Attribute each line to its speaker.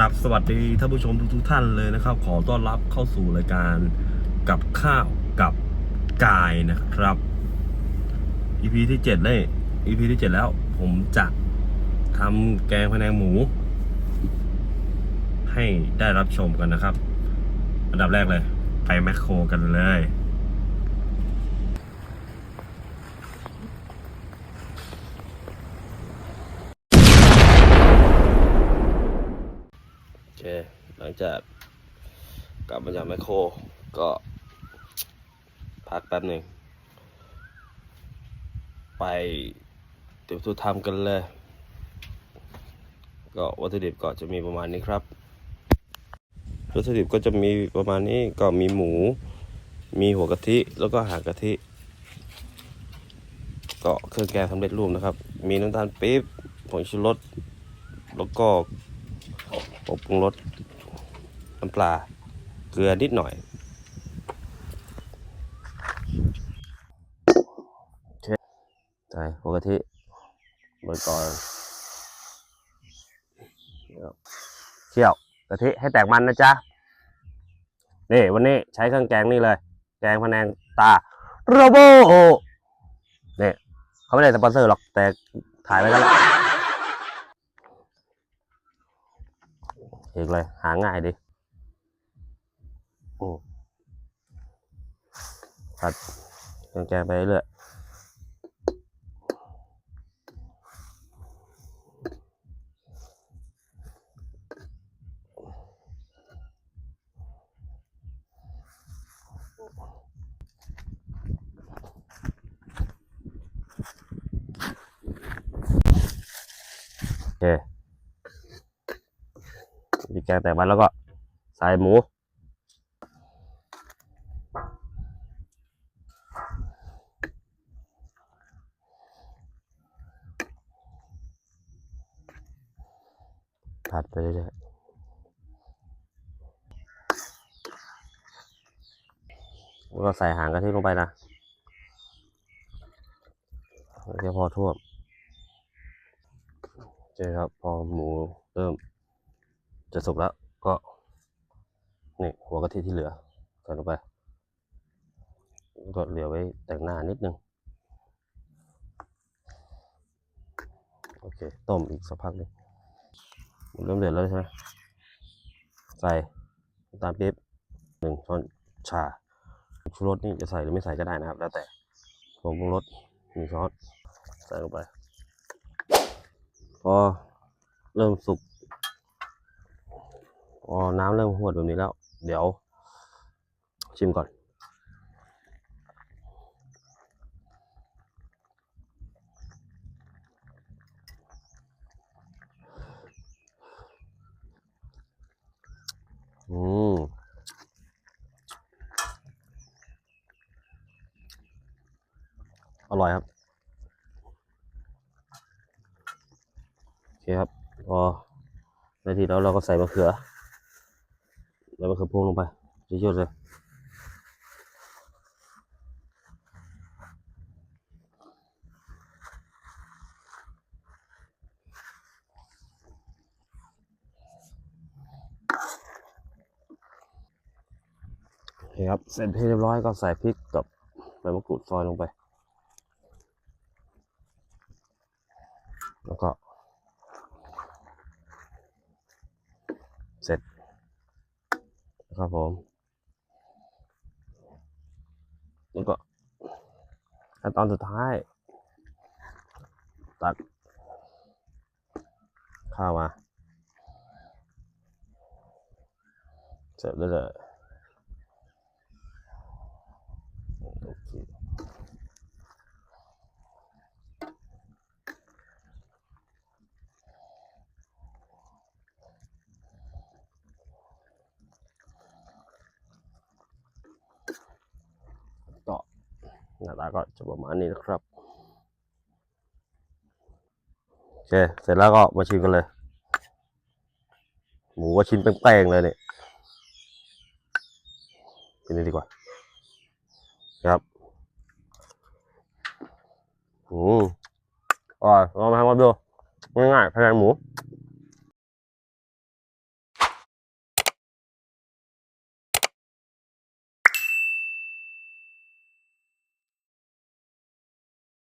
Speaker 1: ครับสวัสดีท่านผู้ชมทุกๆท่านเลยนะครับ ขอต้อนรับเข้าสู่รายการกับข้าวกับกายนะครับ EP ที่เจ็ดเลย EP ที่เจ็ดแล้ว ผมจะทำแกงพะแนงหมู ให้ได้รับชมกันนะครับ อันดับแรกเลย ไปแมคโครกันเลย ค หลังจากกลับมาจากแมคโครก็พักแป๊บหนึ่ง ไปเดี๋ยวทุกทำกันเลย ก็วัตถุดิบก็จะมีประมาณนี้ครับ วัตถุดิบก็จะมีประมาณนี้ก็มีหมู มีหัวกะทิแล้วก็หางกะทิ ก็เครื่องแกงสำเร็จรูปนะครับ มีน้ำตาลปี๊บผงชูรสแล้วก็ ผงปรุงรสน้ำปลา เกลือนิดหน่อยใส่หัวกะทิเบอร์ก่อนเคี่ยวกะทิให้แตกมันนะจ๊ะ นี่วันนี้ใช้เครื่องแกงนี่เลย แกงพะแนงตาโรโบนี่เขาไม่ได้สปอนเซอร์หรอกแต่ถ่ายไว้กันละเอกเลย หาง่ายดิอืมผัดเครื่องแกงไปเรื่อยโอเคมี แกงแต่มันแล้วก็ใส่หมู ผัดไปเรื่อยๆแล้วก็ใส่หางกะทิลงไปนะเดี๋ยวพอท่วมโอเคครับ พอหมูเริ่ม จะสุกแล้วก็นี่หัวกะทิที่เหลือใส่ลงไป ก็เหลือไว้แต่งหน้านิดนึง โอเค ต้มอีกสักพักหนึงเริ่มเดือดแล้วใช่ไหมใส่ตาลปี๊บหนึ่งช้อนชาชูรสนี่จะใส่หรือไม่ใส่ก็ได้นะครับ แล้วแต่ผงปรุงรสหนึ่งช้อนใส่ลงไป พอเริ่มสุก พอน้ำเริ่มหวดแบบนี้แล้ว เดี๋ยว ชิมก่อน อืมอร่อยครับ โอเคครับพอในทีแล้วเราก็ใส่มะเขือ แล้วมะเขือพวงลงไปเยอะๆเลยโอเคครับ เสร็จเรียบร้อยก็ใส่พริกกับใบมะกรูดซอยลงไป แล้วก็ เสร็จ นะครับผมแล้วก็ขั้นตอนสุดท้าย ตักข้าวมาเสร็จแล้วเลยโอเคก็หน้าตาก็จะประมาณนี้นะครับโอเคเสร็จแล้วก็มาชิมกันเลย หมูก็ชิ้นแป้งๆเลยเนี่ยกินนี่ดีกว่าครับอืมอร่อยลองมาทำกันดูง่ายๆแนงหมู